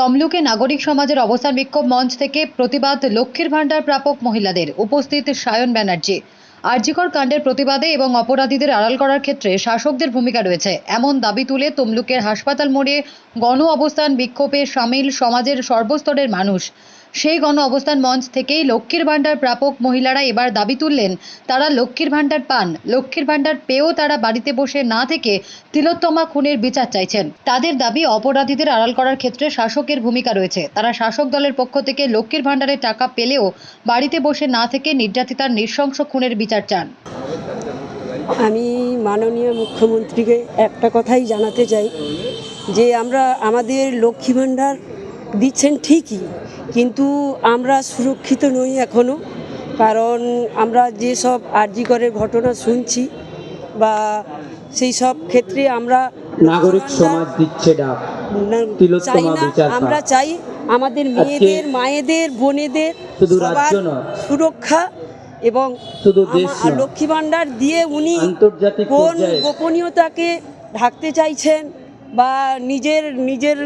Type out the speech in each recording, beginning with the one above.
তমলুকে নাগরিক সমাজের অবস্থান বিক্ষোভ মঞ্চ থেকে প্রতিবাদ লক্ষ্মীর ভাণ্ডার প্রাপক মহিলাদের। উপস্থিত সায়ন ব্যানার্জি। আর্যিকর কাণ্ডের প্রতিবাদে এবং অপরাধীদের আড়াল করার ক্ষেত্রে শাসকদের ভূমিকা রয়েছে। এমন দাবি তুলে তমলুকের হাসপাতাল মোড়ে গণ অবস্থান বিক্ষোভে সামিল সমাজের সর্বস্তরের মানুষ। সেই গণ অবস্থান মঞ্চ থেকেই লক্ষ্মীর ভাণ্ডার প্রাপক মহিলারা এবার দাবি তুললেন, তারা লক্ষ্মীর ভাণ্ডার পান। লক্ষ্মীর ভাণ্ডার পেয়েও তারা বাড়িতে বসে না থেকে তিলোত্তমা খুনের বিচার চাইছেন। তাদের দাবি, অপরাধীদের আড়াল করার ক্ষেত্রে শাসকের ভূমিকা রয়েছে। তারা শাসক দলের পক্ষ থেকে লক্ষ্মীর ভাণ্ডারের টাকা পেলেও বাড়িতে বসে না থেকে নির্যাতিতার নৃশংস খুনের বিচার চান। আমি মাননীয় মুখ্যমন্ত্রীকে একটা কথাই জানাতে চাই যে, আমরা আমাদের লক্ষ্মী ভাণ্ডার দিচ্ছেন ঠিকই কিন্তু আমরা সুরক্ষিত নই এখনও কারণ আমরা যেসব আর্জিকরের ঘটনা শুনছি বা সেই সব ক্ষেত্রে আমরা নাগরিক সমাজ দিচ্ছে ডাক চাই না আমরা চাই আমাদের মেয়েদের মায়েদের বোনেদের সবার সুরক্ষা এবং। লক্ষ্মী ভাণ্ডার দিয়ে উনি কোন গোপনীয়তাকে ঢাকতে চাইছেন বা নিজের নিজের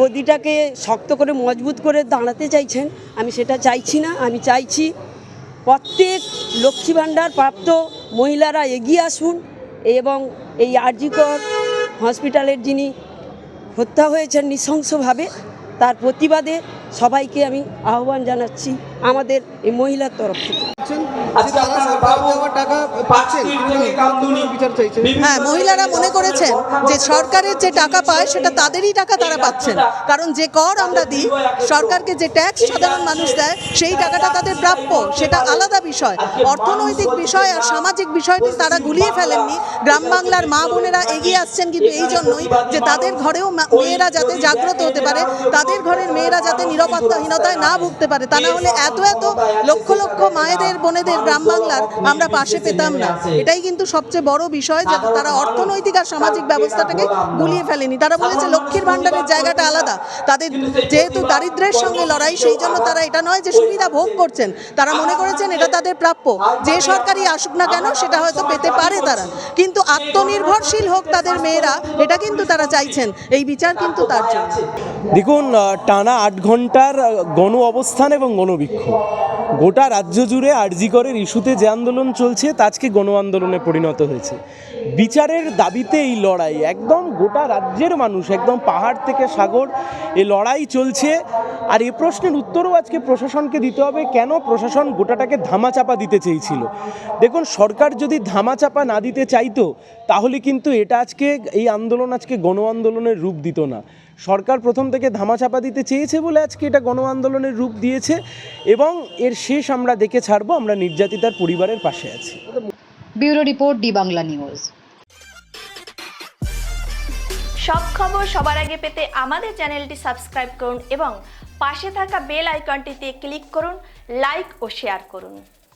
গদিটাকে শক্ত করে মজবুত করে দাঁড়াতে চাইছেন, আমি সেটা চাইছি না। আমি চাইছি প্রত্যেক লক্ষ্মী ভাণ্ডার প্রাপ্ত মহিলারা এগিয়ে আসুন এবং এই আরজিকর হসপিটালের যিনি হত্যা হয়েছেন নৃশংসভাবে, তার প্রতিবাদে সবাইকে আমি আহ্বান জানাচ্ছি আমাদের এই মহিলার তরফ থেকে। চাইছে হ্যাঁ মহিলারা মনে করেছেন যে সরকারের যে টাকা পায় সেটা তাদেরই টাকা তারা পাচ্ছেন। কারণ যে কর আমরা দিই সরকারকে যে ট্যাক্স সাধারণ মানুষ দেয় সেই টাকাটা তাদের প্রাপ্য। সেটা আলাদা বিষয়। অর্থনৈতিক বিষয় আর সামাজিক বিষয়টি তারা গুলিয়ে ফেলেননি। গ্রাম বাংলার মা বোনেরা এগিয়ে আসছেন কিন্তু এই জন্যই যে তাদের ঘরেও মেয়েরা যাতে জাগ্রত হতে পারে তাদের ঘরের মেয়েরা যাতে নিরাপত্তাহীনতায় না ভুগতে পারে, তা না হলে এত এত লক্ষ লক্ষ মায়েদের, বোনেদের গ্রাম বাংলার আমরা পাশে পেতাম না। এটাই কিন্তু সবচেয়ে বড় বিষয় যে তারা অর্থনৈতিক আর সামাজিক ব্যবস্থাটাকে গুলিয়ে ফেলেনি। তারা বলেছে, লক্ষ্মীর ভাণ্ডারের জায়গাটা আলাদা। তাদের যেহেতু দারিদ্র্যের সঙ্গে লড়াই, সেই জন্য তারা এটা নয় যে সুবিধা ভোগ করছেন। তারা মনে করেছেন, এটা তাদের প্রাপ্য। যে সরকারি আসুক না কেন, সেটা হয়তো পেতে পারে তারা। কিন্তু আত্মনির্ভরশীল হোক তাদের মেয়েরা, এটা কিন্তু তারা চাইছেন। এই বিচার কিন্তু তার দেখুন টানা আট ঘণ্টার গণ অবস্থান এবং গণবিক্ষোভ গোটা রাজ্য জুড়ে আরজিকরের ইস্যুতে যে আন্দোলন চলছে, তা আজকে গণ আন্দোলনে পরিণত হয়েছে। বিচারের দাবিতে এই লড়াই, একদম গোটা রাজ্যের মানুষ, একদম পাহাড় থেকে সাগর এই লড়াই চলছে। আর এ প্রশ্নের উত্তরও আজকে প্রশাসনকে দিতে হবে, কেন প্রশাসন গোটাটাকে ধামাচাপা দিতে চেয়েছিল? দেখুন, সরকার যদি ধামাচাপা না দিতে চাইতো, তাহলে কিন্তু এটা আজকে, এই আন্দোলন আজকে গণ আন্দোলনের রূপ দিত না। সরকার প্রথম থেকে ধামাচাপা দিতে চেয়েছে বলে আজকে এটা গণ আন্দোলনের রূপ দিয়েছে এবং এর শেষ আমরা দেখে ছাড়বো আমরা নির্যাতিতার পরিবারের পাশে আছি। Bureau report D Bangla news. সব খবর সবার আগে পেতে আমাদের চ্যানেলটি সাবস্ক্রাইব করুন এবং পাশে থাকা বেল আইকনটিতে ক্লিক করুন লাইক ও শেয়ার করুন।